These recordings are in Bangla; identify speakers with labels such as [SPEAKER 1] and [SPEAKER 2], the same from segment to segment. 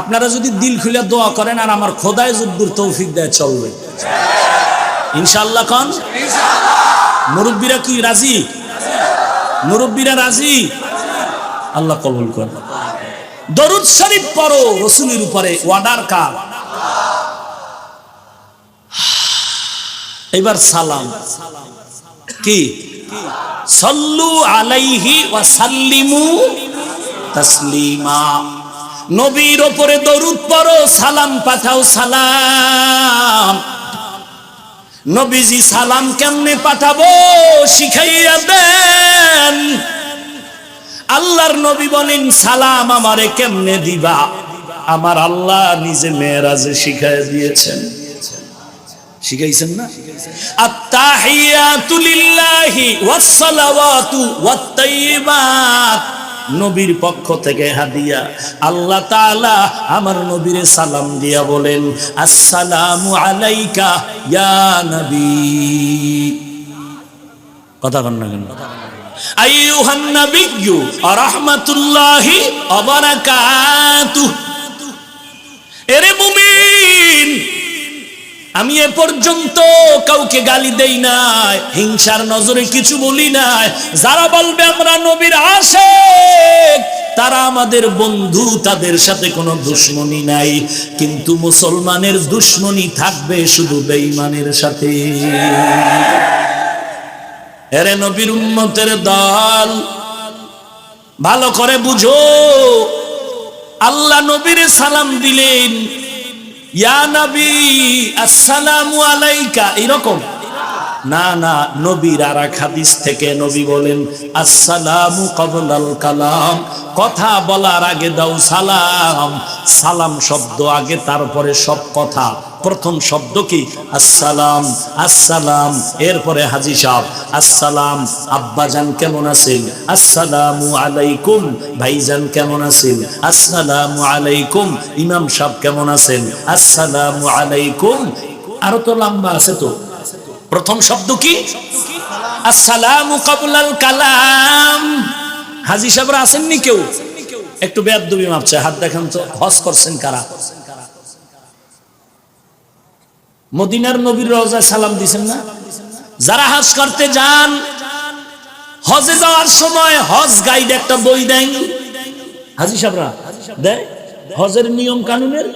[SPEAKER 1] আপনারা যদি দিল খুলে দোয়া করেন আর আমার খোদায় যুদ্ধুর তৌফিক দেয়, চলবে। ইনশাল্লাহ খান মুরব্বীরা কি রাজি? মুরব্বীরা রাজি? আল্লাহ কবুল করেন। দরুদ শরীফ পড়ো, রসুলের উপরে ওয়ার্ডার কার এবার সালাম। কি? সল্লু আলাইহি ওয়া সাল্লিমু তাসলিমা। নবীর ওপরে দরুদ পড়ো, সালাম পাঠাও, সালাম। নবীজি সালাম কেমনে পাঠাবো, শিখাইয়া দেন। আল্লাহর নবী বলেন, সালাম আমারে কেমনে দিবা? আমার আল্লাহ নিজে মেয়েরাজে শিখাই দিয়েছেন। শিখাইছেন না? আত্তাহিয়াতু লিল্লাহি ওয়াস সালাওয়াতু ওয়াত নবীর পক্ষ থেকে হাদিয়া। আল্লাহ তাআলা আমার নবীরে সালাম দিয়া বলেন, আসসালামু আলাইকা ইয়া নবী। কথা কন না কেন? আইয়ুহান এরে মুমিন আমি এ পর্যন্ত কাউকে গালি দেই নাই, হিংসার নজরে কিছু বলি নাই। যারা বলবে আমরা নবীর আসে তারা আমাদের বন্ধু, তাদের সাথে কোনো দুশ্মনী নাই। কিন্তু মুসলমানের দুশ্মনী থাকবে শুধু বেঈমানের সাথে। এরে নবীর উম্মতের দল, ভালো করে বুঝো। আল্লাহ নবীর সালাম দিলেন। ইয়া নবী, আসসালামু আলাইকা না না থেকে নবী বলেন কালাম। কথা বলার আগে দাও সালাম। সালাম শব্দ আগে, তারপরে সব কথা। প্রথম শব্দ কি? আসসালাম আসসালাম। এরপরে হাজি সাহেব, আসসালাম। আব্বাজান কেমন আছেন? আসসালামু আলাইকুম। ভাইজান কেমন আছেন? আসসালামু আলাইকুম। ইমাম সাহেব কেমন আছেন? আসসালামু আলাইকুম। আরও তো লম্বা আছে তো। প্রথম শব্দ কি? আসসালামু কাবলাল কালাম। হাজি সাহেবরা আসেননি কেউ? একটু বেয়াদবি মাপছে, হাত দেখান তো। হজ করছেন কারা? মদিনার নবীর রওজায় সালাম দিছেন না? যারা হজ করতে যান, হজে যাওয়ার সময় হজ গাইড একটা বই দেন হাজি সাহেবরা দেয়? হজের নিয়ম কানুনের?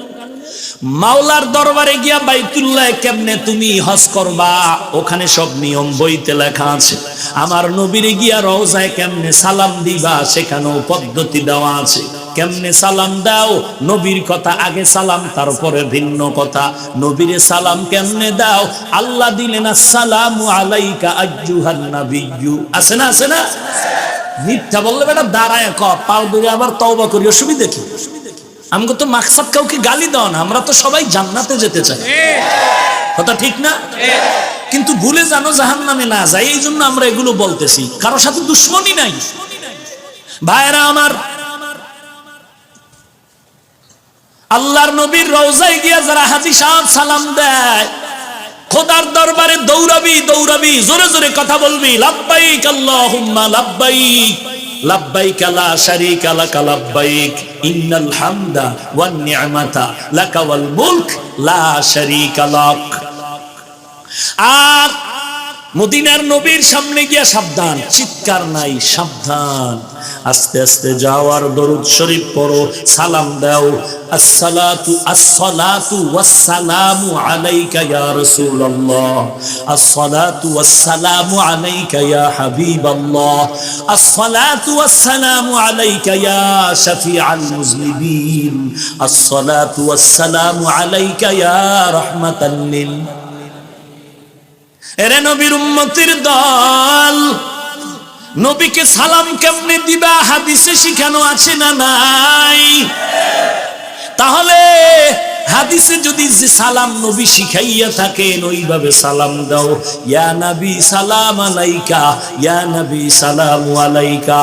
[SPEAKER 1] মাওলার দরবারে গিয়া বাইতুল্লাহ কেমনে তুমি হজ করবা? ওখানে সব নিয়ম বইতে লেখা আছে। আমার নবীরে গিয়া রওজায় কেমনে সালাম দিবা? সেখানেও পদ্ধতি দেওয়া আছে। কেমনে সালাম দাও? নবীর কথা আগে সালাম, তারপরে ভিন্ন কথা। নবীরে সালাম কেমনে দাও? আল্লাহ দিলেন, আসসালামু আলাইকা আজ্জুহান নাবিয়্যু। আছে না আছে না? মিথ্যা বললে বেটা দাঁড়ায় ক পাও ধরে আবার তওবা করি, অসুবিধা কি? আমাকে তো মাকসাদ কাউকে গালি দাও না, আমরা তো সবাই জান্নাতে যেতে চাই। কথা ঠিক না? কিন্তু ভুলে জানো জাহান নামে না যাই এই জন্য আমরা এগুলো বলতেছি। কারোর সাথে দুশ্মনী নাই। ভাইরা আমার আল্লাহর নবীর রওজায় গিয়া যারা হাজি সাহেব সালাম দেয়, খোদার দরবারে দৌড়াবি দৌড়াবি, জোরে জোরে কথা বলবি, লাব্বাইক আল্লাহুম্মা লাব্বাইক লাব্বাইক লা শারীকা লাক লাব্বাইক, ইন্নাল হামদা ওয়ান নি'মাতা লাক ওয়াল মুলক লা শারীকা লাক। আর মদিনার নবীর সামনে গিয়া সাবধান, চিৎকার নাই, সাবধান। আস্তে আস্তে যাওয়ার দরুদ শরীফ পড়ো, সালাম দাও। আসসালাতু আসসালাতু ওয়াসসালামু আলাইকা ইয়া রাসূলুল্লাহ। আসসালাতু ওয়াসসালামু আলাইকা ইয়া হাবিবাল্লাহ। আসসালাতু ওয়াসসালামু আলাইকা ইয়া শাফিআল মুজলিবিন আসসালাতু ওয়াসসালামু আলাইকা ইয়া রাহমাতাল লিল এরে নবীর উম্মতির দল নবীকে সালাম কেমনে দিবা? হাদিসে শিখানো আছে না নাই? তাহলে হাদিসে যদি যে সালাম নবী শিখাইয়া থাকেন, ওইভাবে সালাম দাও। ইয়া নবী সালাম আলাইকা, ইয়া নবী সালাম আলাইকা।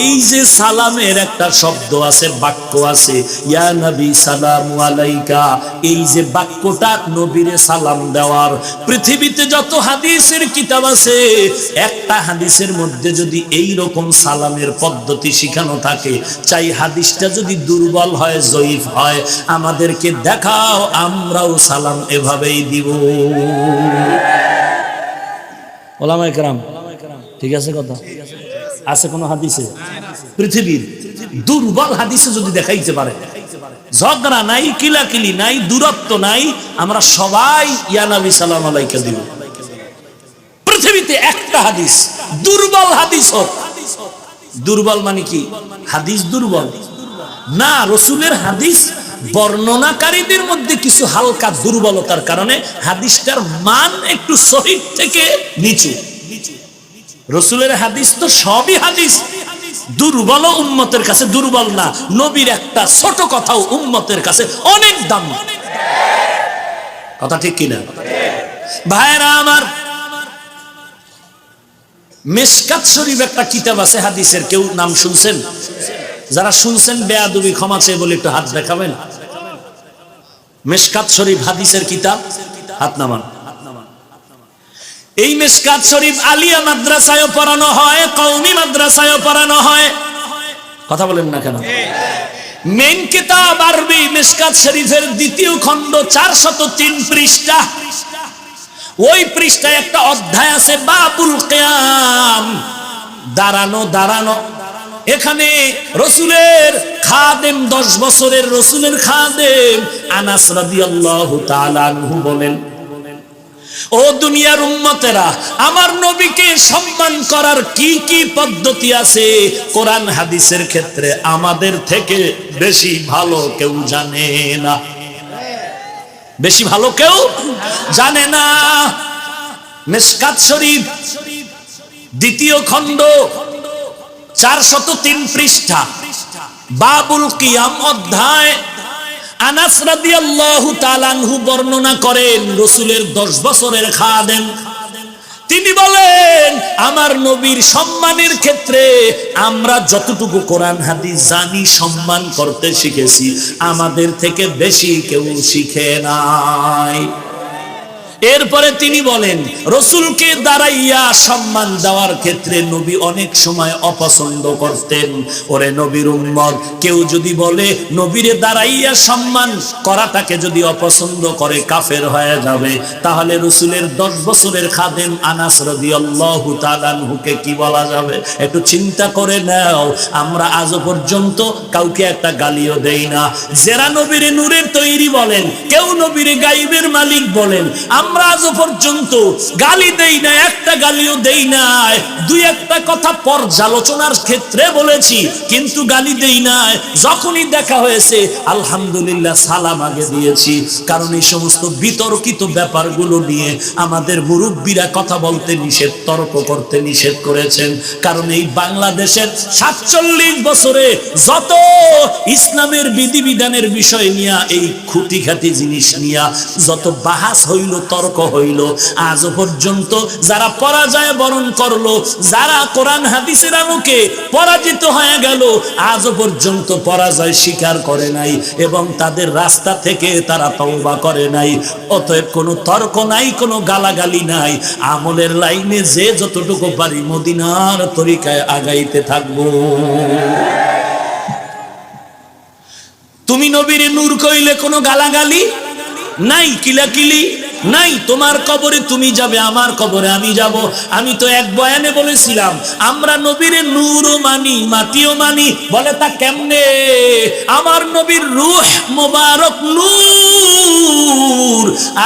[SPEAKER 1] এই যে সালামের একটা শব্দ আছে, বাক্য আছে, ইয়া নবী সালাম আলাইকা। এই যে বাক্যটা নবীরে সালাম দেওয়ার, পৃথিবীতে যত হাদিসের কিতাব আছে, একটা হাদিসের মধ্যে যদি এই রকম সালামের পদ্ধতি শিখানো থাকে, চাই হাদিসটা যদি দুর্বল হয়, জয়ীফ হয়, আমাদেরকে দেখাও, আমরাও সালাম এভাবেই দিব। ওলামা একরাম ঠিক আছে কথা? আছে কোন হাদিসে? পৃথিবীর দুর্বল হাদিসে যদি দেখাইতে পারে। ঝগড়া নাই, কিলাকিলি নাই, দূরত্ব নাই, আমরা সবাই ইয়ানাবি সালাম আলাইকা দিব পৃথিবীতে একটা হাদিস, দুর্বল হাদিস হোক। দুর্বল মানে কি? হাদিস দুর্বল। না, রসুলের হাদিস বর্ণনাকারীদের মধ্যে কিছু হালকা দুর্বলতার কারণে হাদিসটার মান একটু শহীদ থেকে নিচু। রসুলের হাদিস তো সবই হাদিস। দুর্বল উম্মতের কাছে দুর্বল না, নবীর একটা ছোট কথাও উম্মতের কাছে অনেক দাম। কথা ঠিক কিনা? ভাইরা আমার, মেশকাত শরীফ একটা কিতাব আছে, হাদিসের কেউ নাম শুনছেন? যারা শুনছেন বেয়াদুবি, ক্ষমা চেয়ে বলে একটু হাত দেখাবেন? মেশকাত শরীফ হাদিসের কিতাব, হাত নামান। এই মেশকাত শরীফ আলিয়া মাদ্রাসায় পড়ানো হয় কৌমি মাদ্রাসায় পড়ানো হয়। কথা বলেন না কেন? মেন কিতাব আরবি মেশকাত শরীফের দ্বিতীয় খণ্ড, চারশত তিন পৃষ্ঠা। ওই পৃষ্ঠায় একটা অধ্যায় আছে, বাবুল কেয়াম। দাঁড়ানো দাঁড়ানো। এখানে রসুলের খাদেম, দশ বছরের রসুলের খাদেম আনাস রাদিয়াল্লাহু বলেন, ও দুনিয়ার উম্মতেরা, আমার নবীকে সম্মান করার কি কি পদ্ধতি আছে? কোরআন হাদিসের ক্ষেত্রে আমাদের থেকে বেশি ভালো কেউ জানে না। বেশি ভালো কেউ জানে না। মেসকাত শরীফ, দ্বিতীয় খণ্ড চারশত তিন পৃষ্ঠা। বাবুল কিয়াম অধ্যায়। আনাস রাদিয়াল্লাহু তাআলা আনহু বর্ণনা করেন, রসুলের দশ বছরের খাদেম। তিনি বলেন, আমার নবীর সম্মানের ক্ষেত্রে আমরা যতটুকু কোরআন, হাদিস জানি, সম্মান করতে শিখেছি, আমাদের থেকে বেশি কেউ শিখে নাই। এরপরে তিনি বলেন, রসুলকে দাঁড়াইয়া সম্মান দেওয়ার ক্ষেত্রে নবী অনেক সময় অপছন্দ করতেন। ওরে নবীর উম্মত, কেউ যদি বলে, নবীরে দাঁড়াইয়া সম্মান করাটাকে যদি অপছন্দ করে, কাফের হয়ে যাবে। তাহলে রসুলের দশ বছরের খাদেম আনাস রদি আল্লাহু তালানহুকে কি বলা যাবে? একটু চিন্তা করে নাও। আমরা আজও পর্যন্ত কাউকে একটা গালিও দেই না। জেরা নবীরে নূরের তৈরি বলেন, কেউ নবীরে গাইবের মালিক বলেন আমরা আজও পর্যন্ত গালি দেই না একটা গালিও দেই নাই। দুই একটা কথা পর্যালোচনার ক্ষেত্রে বলেছি, কিন্তু গালি দেই নাই। যখনই দেখা হয়েছে, আলহামদুলিল্লাহ সালাম আগে দিয়েছি। কারণ এই সমস্ত বিতর্কিত ব্যাপারগুলো নিয়ে আমাদের মুরব্বীরা কথা বলতে নিষেধ, তর্ক করতে নিষেধ করেছেন। কারণ এই বাংলাদেশের সাতচল্লিশ বছরে যত ইসলামের বিধিবিধানের বিষয় নিয়ে, এই খুঁটিখাটি জিনিস নিয়ে, যত বাহাস হইল, তর্ক হইল। আজও পর্যন্ত যারা পরাজয় বরণ করল, যারা কোরআন হাদিসের আলোকে পরাজিত হয়ে গেল আজও পর্যন্ত পরাজয় স্বীকার করে নাই এবং তাদের রাস্তা থেকে তারা তওবা করে নাই। অতএব কোনো তর্ক নাই, কোনো গালাগালি নাই। আমলের লাইনে যে যতটুকু পারি মদিনার তরিকায় আগাইতে থাকব। তুমি নবীর নূর কইলে কোনো গালাগালি? নাই, কিলাকিলি? নাই, তোমার কবরে তুমি যাবে, আমার কবরে আমি যাব। আমি তো এক বয়ানে বলেছিলাম, আমরা নবীরে নূরও মানি, মাটিও মানি, বলে তা কেমনে? আমার নবীর রুহ মোবারক নূর,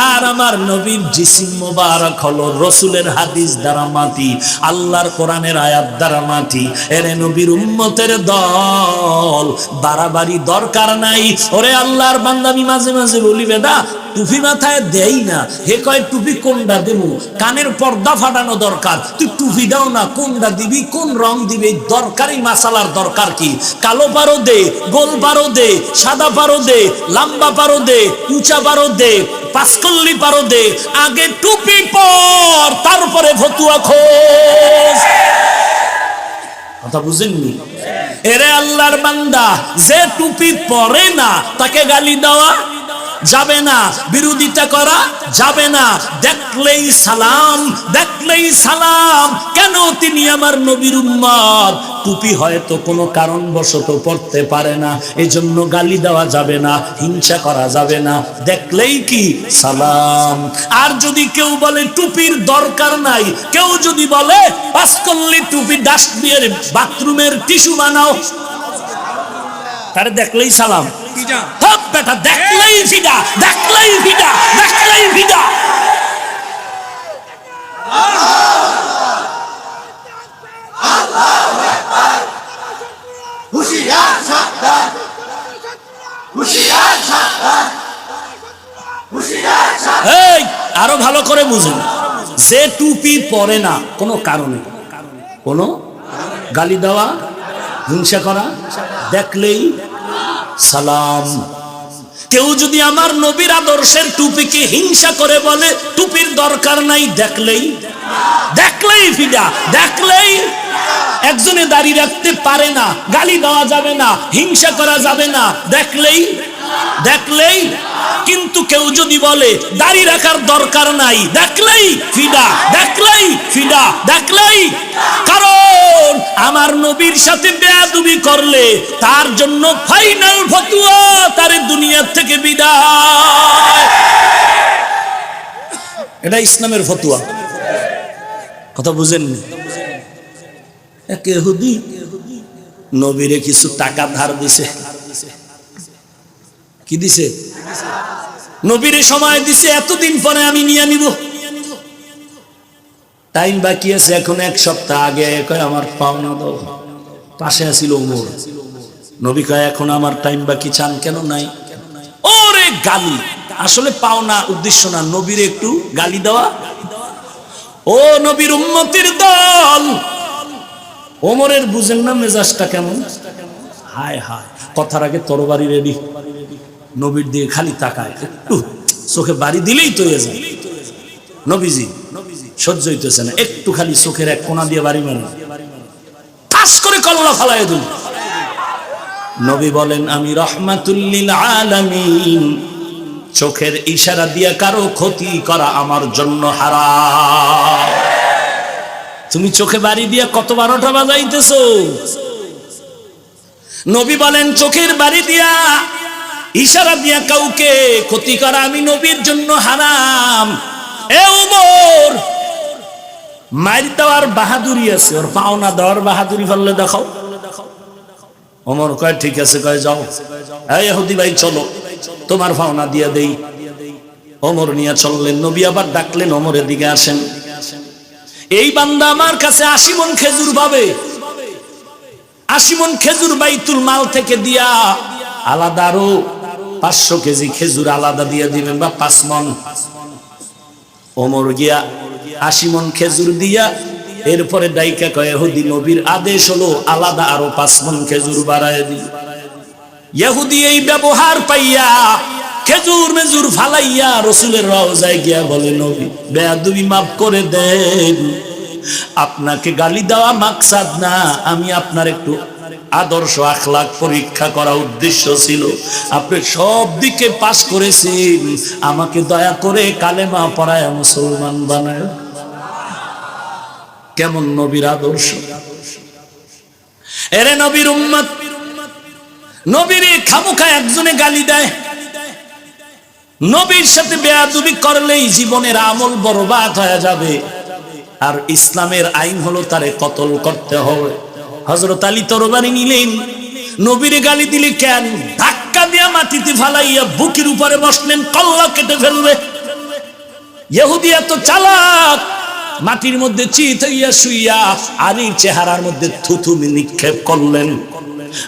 [SPEAKER 1] আর আমার নবীর জিসিম মোবারক হলো রসুলের হাদিস দ্বারা মাটি, আল্লাহর কোরআনের আয়াত দ্বারা মাটি। এরে নবীর উম্মতের দল, বাড়াবাড়ি দরকার নাই। ওরে আল্লাহর বান্দামি মাঝে মাঝে বলি, বেদা টুপি মাথায় দেই না। হে কয়, টুপি কোনটা দেবো? কানের পর্দা ফাটানো দরকার। তুই টুপি দাও না কোনটা দিবি? কোন রং দিবি? দরকারি মাসালার দরকার কি? কালো পারো দে, গোল পারো দে, সাদা পারো দে, লম্বা পারো দে, উঁচা পারো দে, পাঁচকল্লি পারো দে, আগে টুপি পর, তারপরে ভতুয়া খোঁজ। কথা বুঝেননি? এরে আল্লাহর বান্দা, যে টুপি পরে না, তাকে গালি দেওয়া যাবে না বিরোধিতা করা যাবে না। দেখলেই সালাম দেখলেই সালাম। কেন তিনি আমার নবীর উম্মত? টুপি হয়তো কোনো কারণবশত পড়তে পারে না এজন্য গালি দেওয়া যাবে না হিংসা করা যাবে না। দেখলেই কি? সালাম। আর যদি কেউ বলে টুপির দরকার নাই। কেউ যদি বলে পাঁচকল্লি টুপি ডাস্টবিনের বাথরুমের টিস্যু বানাও। তারে দেখলেই সালাম। বেটা দেখলেই ফিদা দেখলেই ফিদা দেখলেই ফিদা। এই আরও ভালো করে বুঝুন। যে টুপি পরে না কোনো কারণে। কোনো? গালি দেওয়া হিংসা করা দেখলেই সালাম। কেউ যদি আমার নবীর আদর্শের টুপিকে হিংসা করে বলে, টুপির দরকার নাই, দেখলেই। দেখলেই ফিদা, দেখলেই একজনে দাঁড়িয়ে রাখতে পারে না, গালি দেওয়া যাবে না, হিংসা করা যাবে না, দেখলেই দেখলেই, কিন্তু কেউ যদি বলে, দাড়ি রাখার দরকার নাই দেখলেই ফিদা দেখলেই ফিদা, দেখলেই, কারণ আমার নবীর সাথে বেয়াদুবি করলে তার জন্য ফাইনাল ফতুয়া তার দুনিয়ার থেকে বিদায়। এটা ইসলামের ফতুয়া। কথা বুঝেননি? এক নবীরে কিছু টাকা ধার দিছে। কি দিছে? নবীরে সময় দিছে, এতদিন পরে আমি নিয়ে নিব। টাইম বাকি আছে, এখন এক সপ্তাহ আগে আমার পাওনা দাও। পাশে আছিল ওমর। নবী কয়, এখন আমার টাইম বাকি, চান কেন নাই? ওরে গালি! আসলে পাওনা উদ্দেশ্য না, নবীর একটু গালি দেওয়া। ও নবীর উম্মতির দল! ওমরের বুঝেন না মেজাজটা কেমন? হায় হায়, কথার আগে তরবারি রেডি নবীর দিয়ে খালি তাকায়। একটু চোখে বাড়ি দিলেই তো যায়। নবীজি, সহ্য হইতেছে না। একটু খালি চোখের এক কোনা দিয়ে বাড়ি মারেন। ঠাস করে কল্লা ফালাই দিল নবী বলেন, আমি রহমাতুল্লিল আলামিন। চোখের ইশারা দিয়ে কারও ক্ষতি করা আমার জন্য হারাম। তুমি চোখে বাড়ি দিয়ে কত বারোটা বাজাইতেছ? নবী বলেন, চোখের বাড়ি দিয়া ইশারা দিয়া কাউকে ক্ষতি করা আমি নবীর জন্য হারাম। এ উমর মার দেওয়ার বাহাদুরি আছে, ওর পাওনা দেওয়ার বাহাদুরি ফেললে দেখাও। ওমর কয়, ঠিক আছে, কয়, যাও। এই হুদি ভাই, চলো, তোমার পাওনা দিয়ে দেই। ওমর নিয়ে চললেন, নবী আবার ডাকলেন ওমরের দিকে আসেন। এই বান্দা আমার কাছে আশি মন খেজুর পাবে। আশি মন খেজুর বাইতুল মাল থেকে দিয়া আলাদা আরও পাঁচশো কেজি খেজুর আলাদা দিয়ে দিবেন বা পাঁচ মন। ওমর গিয়া আশি মন খেজুর দিয়া এরপরে ডাইকা কয়ে হুদি নবীর আদেশ হলো আলাদা আরও পাঁচ মন খেজুর বাড়ায় দিল ইহুদি এই ব্যবহার পাইয়া খেজুর মেজুর ফালাইয়া রসুলের রওজায় গিয়া বলে, নবী, বেয়াদুবি মাফ করে দেন। আপনাকে গালি দেওয়া মাকসাদ না। আমি আপনার একটু আদর্শ আখলাক পরীক্ষা করা উদ্দেশ্য ছিল। আপনি সব দিকে পাশ করেছেন। আমাকে দয়া করে কালেমা পড়ায় মুসলমান বানায়। কেমন নবীর আদর্শ? এরে নবীর উম্মত, নবীর খামুখা একজনে গালি দেয়। নবীর সাথে বেয়াদুবি করলেই জীবনের আমল বরবাদ হয়ে যাবে। আর ইসলামের আইন হলো তারে কতল করতে হবে। হজরত আলী তরবারি নিলেন, নবীরে গালি দিলে কেন? ধাক্কা দিয়া মাটিতে ফালাইয়া বুকির উপরে বসলেন, কল্লা কেটে ফেলবে। ইহুদি এত চালাক, মাটির মধ্যে চিত হইয়া শুইয়া আলীর চেহারার মধ্যে থুথু নিক্ষেপ করলেন।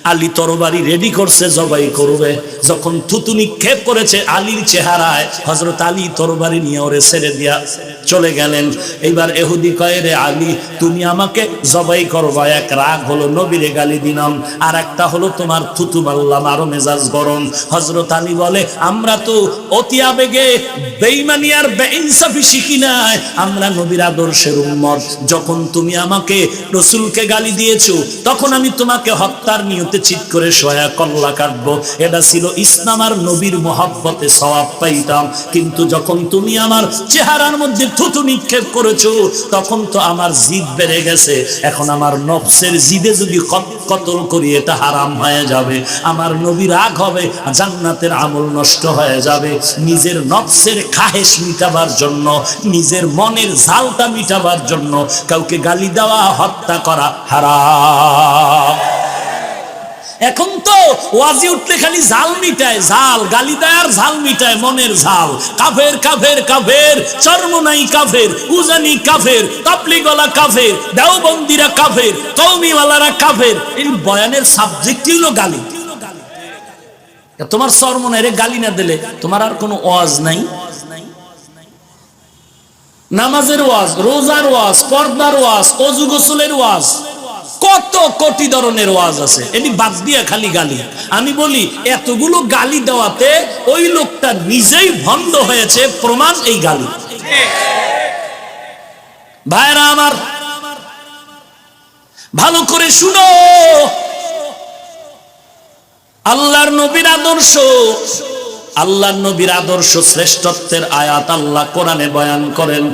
[SPEAKER 1] আলী তরবারি রেডি করছে, জবাই করবে। যখন থুতু নিক্ষেপ করেছে আলীর চেহারায় হজরত আলী তরবারি নিয়ে ওরে ছেড়ে দিয়া চলে গেলেন। এইবার এহুদি কয়ে, রে আলী, তুমি আমাকে জবাই করবা। এক রাগ হলো নবীরে গালি দিলাম। আর একটা হলো তোমার থুতু মারলাম, আরও মেজাজ গরম। হজরত আলী বলে, আমরা তো অতি আবেগে বেইমানি আর বেইনসাফি শিখি নাই। আমরা নবীর আদর্শের উম্মত। যখন তুমি আমাকে রসুলকে গালি দিয়েছ, তখন আমি তোমাকে হত্যার নিয়তে চিৎ করে সয়া কল্লা কাটবো। এটা ছিল ইসলাম আর নবীর মহাব্বতে সওয়াব পাইতাম। কিন্তু যখন তুমি আমার চেহারার মধ্যে থুতু নিক্ষেপ করেছ, তখন তো আমার জিদ বেড়ে গেছে। এখন আমার নফসের জিদে যদি কতল করি, এটা হারাম হয়ে যাবে। আমার নবী রাগ হবে, জান্নাতের আমল নষ্ট হয়ে যাবে। নিজের নফসের খাহেশ মিটাবার জন্য, নিজের মনের ঝালটা মিটাবার জন্য, কাউকে গালি দেওয়া, হত্যা করা হারাম। এখন তো ওয়াজি উঠলে খালি জাল মিটায় জাল গালি দেয় ঝাল মিটায় মনের ঝাল। কাফের কাফের কাফের চর্মনাই কাফের, উজানি কাফের কাপলি গলা কাফের, দেওবন্দিরা কাফের কৌমিওয়ালারা কাফের। এই বয়ানের সাবজেক্টই হলো গালি। তোমার চর্মনাই রে, গালি না দিলে তোমার আর কোনো ওয়াজ নাই? নামাজের ওয়াজ, রোজার ওয়াজ, পর্দার ওয়াজ, অজু গোসলের ওয়াজ। কত কোটি ধরনের ওয়াজ আছে। এটি বাদ দিয়া খালি গালি। আমি বলি, এতগুলো গালি দেওয়াতে ওই লোকটা নিজেই ভণ্ড হয়েছে, প্রমাণ এই গালি। ভাইরা আমার, ভালো করে শুনো। আল্লাহর নবীর আদর্শ, আল্লাহর নবীর আদর্শ শ্রেষ্ঠত্বের আয়াত আল্লাহ কোরআনে বয়ান করেন।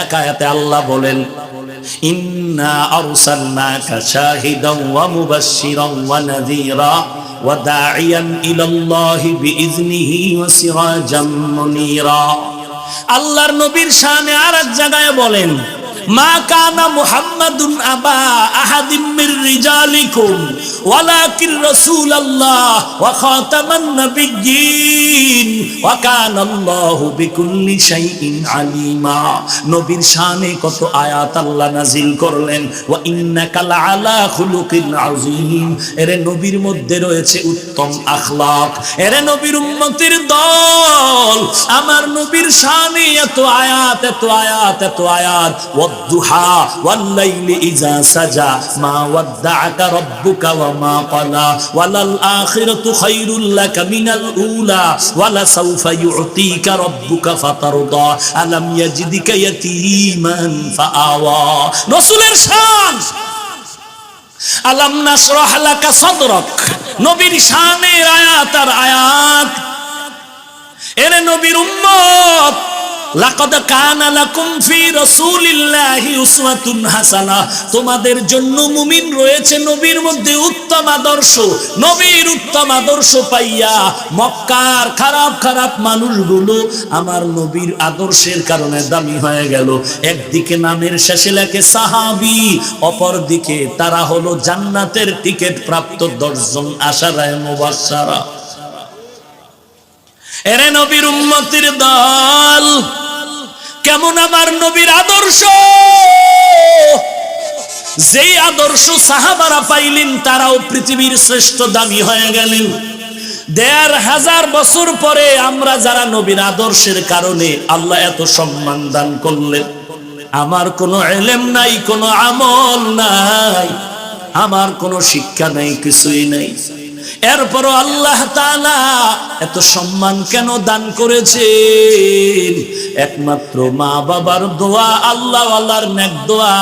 [SPEAKER 1] এক আয়াতে আল্লাহ বলেন ইন্না আরসালনাকা শাহিদান ওয়া মুবাশশিরান ওয়া নাযীরা ওয়া দাঈয়ান ইলাল্লাহি বিইذনিহি ওয়া আল্লাহর নবীর শানে এক জায়গায় বলেন, মা কানা মুহাম্মাদুন আবা আহাদিম নবীর শানে কত আয়াত আল্লাহ নাজিল করলেন, ওয়া নবীর মধ্যে রয়েছে উত্তম আখলাক। এর নবীর উম্মতের দল, আমার নবীর শানে এত আয়াত এত আয়াত এত আয়াত। ওয়াদ্দুহা, ওয়াল্লাইলি ইজা সাজা, মা ওয়াদ্দাআকা রাব্বুকা ওয়া মা ক্বালা, ওয়ালাল আখিরাতু খায়রুল লাকা মিনাল উলা, ওয়ালা সাউফা ইউতিকা রাব্বুকা ফাতারদা, আলাম ইয়াজিদিকা ইয়াতীমান ফাআওয়া। রাসূলের শান! আলাম নাশরাহ লাকা সাদরাক, নবীর শানের আয়াত আর আয়াত। নবীর উম্মত! লাকাদ কানা লাকুম ফি রাসূলিল্লাহি উসওয়াতুন হাসানাহ তোমাদের জন্য মুমিন রয়েছে নবীর মধ্যে উত্তম আদর্শ। নবীর উত্তম আদর্শ পাইয়া মক্কার খারাপ খারাপ মানুষগুলো আমার নবীর আদর্শের কারণে দামি হয়ে গেল। একদিকে নামের শেষে লেখে সাহাবি অপর দিকে তারা হলো জান্নাতের টিকিট প্রাপ্ত দশজন আশারায় মুবাশশারা। এরে নবীর উম্মতির দল, কেমন আমার নবীর আদর্শ? যেই আদর্শ সাহাবারা পাইলেন, তারাও পৃথিবীর শ্রেষ্ঠ দামি হয়ে গেলেন। দেড় হাজার বছর পরে আমরা যারা নবীর আদর্শের কারণে আল্লাহ এত সম্মান দান করলেন, আমার কোনো এলেম নাই, কোনো আমল নাই, আমার কোনো শিক্ষা নাই, কিছুই নাই। এরপরও আল্লাহ তালা এত সম্মান কেন দান করেছেন? একমাত্র মা বাবার দোয়া আল্লাহ আল্লাহর নেক দোয়া,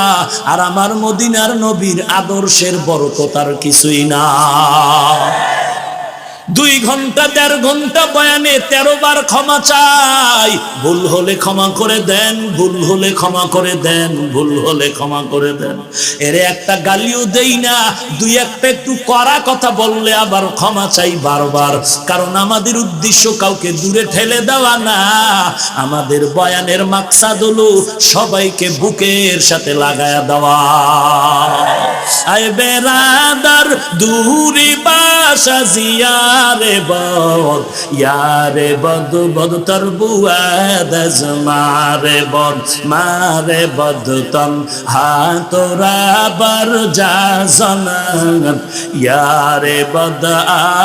[SPEAKER 1] আর আমার মদিনার নবীর আদর্শের বড় তার কিছুই না। দুই ঘণ্টা, দেড় ঘণ্টা বয়ানে তেরো বার ক্ষমা চাই। ভুল হলে ক্ষমা করে দেন, ভুল হলে ক্ষমা করে দেন, ভুল হলে ক্ষমা করে দেন। এরে একটা গালিও দেই না, দুই একটা একটু কড়া কথা বললে আবার ক্ষমা চাই বারবার। কারণ আমাদের উদ্দেশ্য কাউকে দূরে ঠেলে দেওয়া না। আমাদের বয়ানের মাকসাদ হলো সবাইকে বুকের সাথে লাগায়া দেওয়া। আয় বেড়াদার দূরে বা সাজিয়ারে বদ ইয়ারে বদ বদ তর বুয়াদ মারে বদ মারে বদ তন হাতরা বার যা জনান ইয়ারে বদ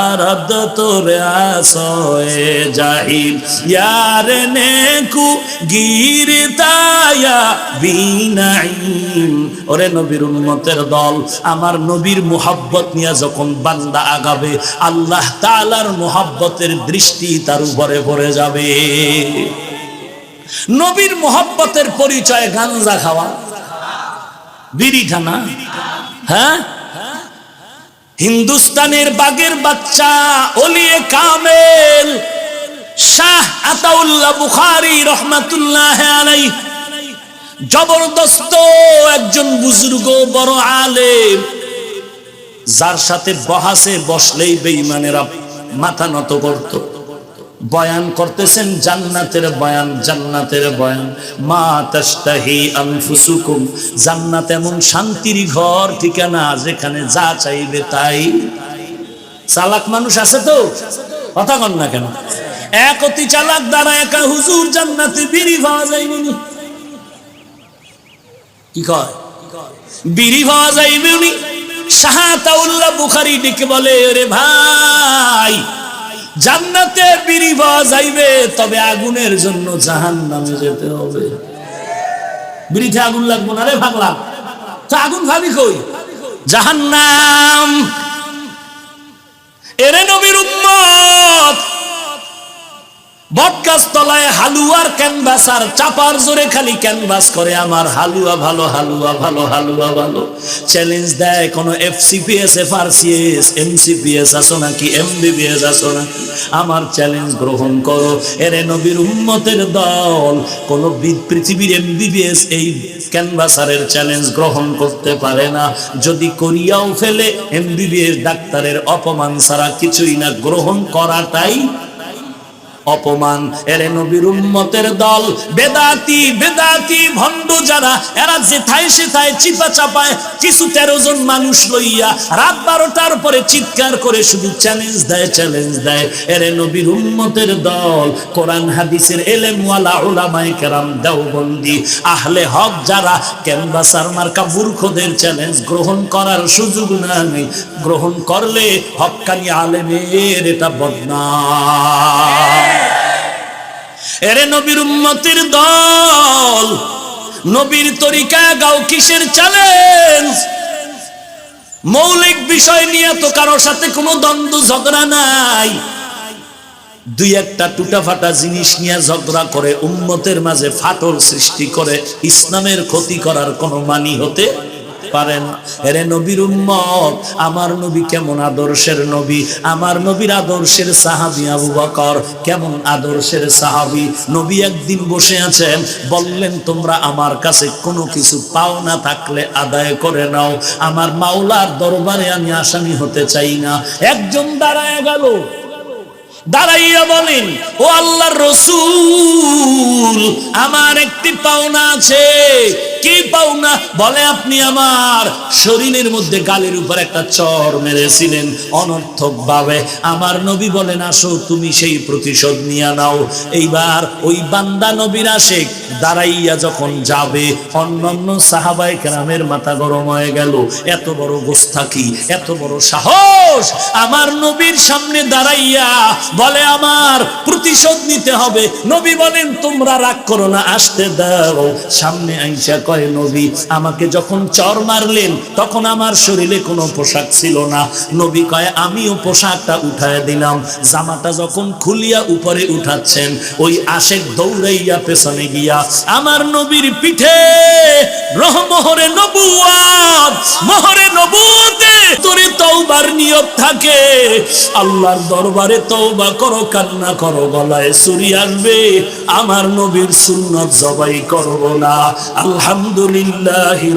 [SPEAKER 1] আরদ তোরে আসয়ে জাহিল। ইয়ারে নেকু গিরতায়া বিনাইম ওরে নবীর উম্মতের দল, আমার নবীর মুহাব্বত নিয়ে যখন বান্দা আগাবে, আল্লাহ তাআলার মুহাব্বতের দৃষ্টি তার উপরে পড়ে যাবে। নবীর মুহাব্বতের পরিচয় গাঞ্জা খাওয়া। বিড়ি খানা। হ্যাঁ? হিন্দুস্তানের বাগের বাচ্চা ওলিয়ে কামেল। শাহ আতাউল্লাহ বুখারি রহমাতুল্লাহ আলাই জবরদস্ত একজন বুজুর্গ বড় আলেম। যার সাথে বহাসে বসলেই বেঈমানেরা মাথা নত করত। বয়ান করতেছেন, জান্নাতের বয়ান জান্নাতের বয়ান। মা তাস্তাহি আনফুসুকুম, জান্নাত এমন শান্তির ঘর, ঠিকানা যেখানে যা চাইবে তাই। চালাক মানুষ আছে তো? কথা কন না কেন? এক অতি চালাক, দ্বারা একা হুজুর জান্নাতে বিড়ি পাওয়া যাইবে নি। কি কয়? বিড়ি পাওয়া যাইবে উনি শাহাতাউল্লাহ বুখারি ডেকে বলে রে ভাই, জান্নাতে বিড়ি পাওয়া যাইবে, তবে আগুনের জন্য জাহান্নামে যেতে হবে। বিড়িতে আগুন লাগবো না রে ভাগলাম তো আগুন ভাবি কই? জাহান্নাম। এরে নবীর উম্মত বটগাছ তলায় হালুয়ার ক্যানভাস আর চাপার জোরে খালি ক্যানভাস করে। আমার হালুয়া ভালো হালুয়া ভালো হালুয়া ভালো। চ্যালেঞ্জ দেয় কোনো এফসিপিএস এফআরসিএস এমসিপিএস আসো নাকি? এমবিবিএস আসো নাকি? আমার চ্যালেঞ্জ গ্রহণ করো। এরে নবীর উম্মতের দল, কোন পৃথিবীর এমবিবিএস এই ক্যানভাসারের চ্যালেঞ্জ গ্রহণ করতে পারে না। যদি করিয়াও ফেলে এমবিবিএস ডাক্তারের অপমান ছাড়া কিছুই না। গ্রহণ করাটাই অপমান। এরে নবীর উম্মতের দল, বেদাতি বেদাতি ভণ্ড যারা, এরা যেথায় সেথায় চিপা চাপায়, কিছু তেরো জন মানুষ লইয়া রাত বারোটার পরে চিৎকার করে শুধু চ্যালেঞ্জ দেয় চ্যালেঞ্জ দেয়। এরে নবীর উম্মতের দল, কোরআন হাদিসের এলেমওয়ালা ওলামায়ে কেরাম দেওবন্দি। আহলে হক যারা ক্যানভাসার মার্কা মূর্খদের চ্যালেঞ্জ গ্রহণ করার সুযোগ নাই। গ্রহণ করলে হক্কানি আলেমের এটা বদনাম। এরে নবীর উম্মতির দল, নবীর তরিকা গাও কিসের চ্যালেঞ্জ মৌলিক বিষয় নিয়ে তো কারোর সাথে কোনো দ্বন্দ্ব, ঝগড়া নাই। দুই একটা টুটা ফাটা জিনিস নিয়ে ঝগড়া করে, উম্মতের মাঝে ফাটল সৃষ্টি করে, ইসলামের ক্ষতি করার কোনো মানি হতে পারে না। এরে নবীর উম্মত, আমার নবী কেমন আদর্শের নবী? আমার নবীর আদর্শের সাহাবী আবু বকর কেমন আদর্শের সাহাবী? নবী একদিন বসে আছেন, বললেন, তোমরা আমার কাছে কোনো কিছু পাও না, থাকলে আদায় করে নাও। আমার মাওলার দরবারে আমি আসামি হতে চাই না। একজন দাঁড়ায় গেল। দাঁড়াইয়া বলেন, ও আল্লাহর রসুল, আমার একটি পাওনা আছে। কি পাওনা বলে, আপনি আমার শরীরের মধ্যে গালের উপর একটা চর মেরেছিলেন অনর্থক ভাবে আমার নবী বলেন, আসো, তুমি সেই প্রতিশোধ নিয়ে নাও। এইবার ওই বান্দা নবীর দাঁড়াইয়া যখন যাবে, অন্যান্য কেরামের মাথা গরম হয়ে গেল। এত বড় এত বড় সাহস! আমার নবীর সামনে দাঁড়াইয়া বলে, আমার প্রতিশোধ নিতে হবে। নবী বলেন, তোমরা রাগ করো না, আসতে দাও। সামনে আইসা কয়, নবী, আমাকে যখন চর মারলেন, তখন আমার শরীরে কোনো পোশাক ছিল না। নবী কয়, আমিও পোশাকটা উঠায় দিলাম। জামাটা যখন খুলিয়া উপরে উঠাচ্ছেন, ওই আশেক দৌড়াইয়া পেছনে গিয়া, আমার নবীর পিঠে রহমহরে মোহরে তোরে তওবার নিয়ত থাকে। আল্লাহর দরবারে তওবা করো, কান্না করো, গলায় সুরি আসবে। আমার নবীর সুন্নত জবাই করব না। আলহামদুলিল্লাহি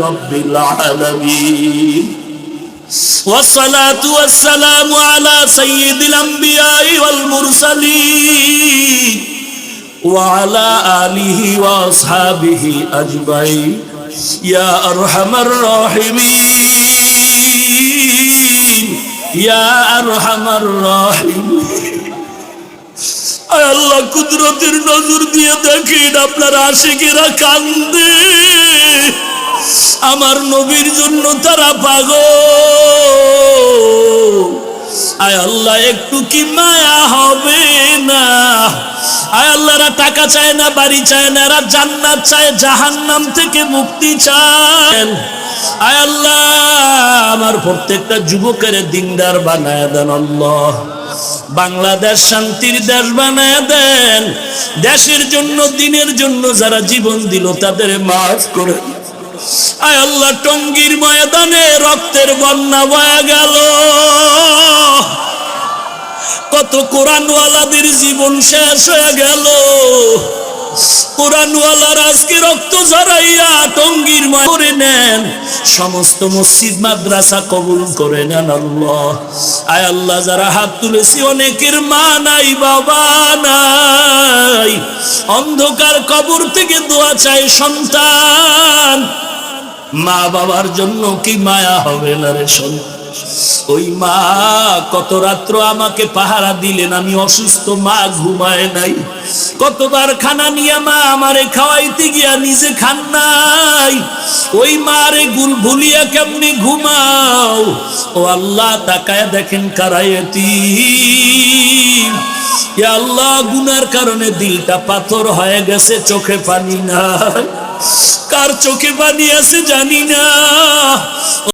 [SPEAKER 1] রাব্বিল আলামিন والصلاة والسلام على سيد الأنبياء والمرسلين وعلى آله وأصحابه أجمعين يا أرحم الراحمين ইয়া আরহামার রাহিম আল্লাহ কুদরতের নজর দিয়ে দেখেন আপনার আশিকেরা কান্দে। আমার নবীর জন্য তারা পাগল। আয় আল্লাহ, একটু কি মায়া হবে না? আয় আল্লাহরা টাকা চায় না, বাড়ি চায় না, এরা জান্নাত চায়, জাহান্নাম থেকে মুক্তি চায়। আয় আল্লাহ, আমার প্রত্যেকটা যুবকের দিনদার বানায় দেন আল্লাহ। বাংলাদেশ শান্তির দেশ বানায় দেন। দেশের জন্য, দিনের জন্য যারা জীবন দিল তাদের মাফ করে আয় আল্লাহ, টঙ্গীর ময়দানে রক্তের বন্যা বয়া গেল। কত কোরআনওয়ালাদের জীবন শেষ হয়ে গেল। কোরআনওয়ালার আজকে রক্ত ঝরাইয়া টঙ্গীর ময় করে নেন। সমস্ত মসজিদ, মাদ্রাসা কবুল করে নেন আল্লাহ। আয় আল্লাহ, যারা হাত তুলেছি, অনেকের মা নাই, বাবা নাই। অন্ধকার কবর থেকে দোয়া চায় সন্তান। মা বাবার জন্য কি মায়া হবে না রে সন্তান? ওই মা, কত রাত্র আমাকে পাহারা দিলেন, আমি অসুস্থ, মা ঘুমায় নাই। কতবার খানা নিয়ে মা আমারে খাওয়াইতে গিয়া নিজে খান নাই। ওই মারে গুল ভুলিয়া কেমনি ঘুমাও? ও আল্লাহ, তাকায় দেখেন কারাইতি আল্লাহ, গুনার কারণে দিলটা পাথর হয়ে গেছে, চোখে পানি না কার চোখে পানি আছে জানি না।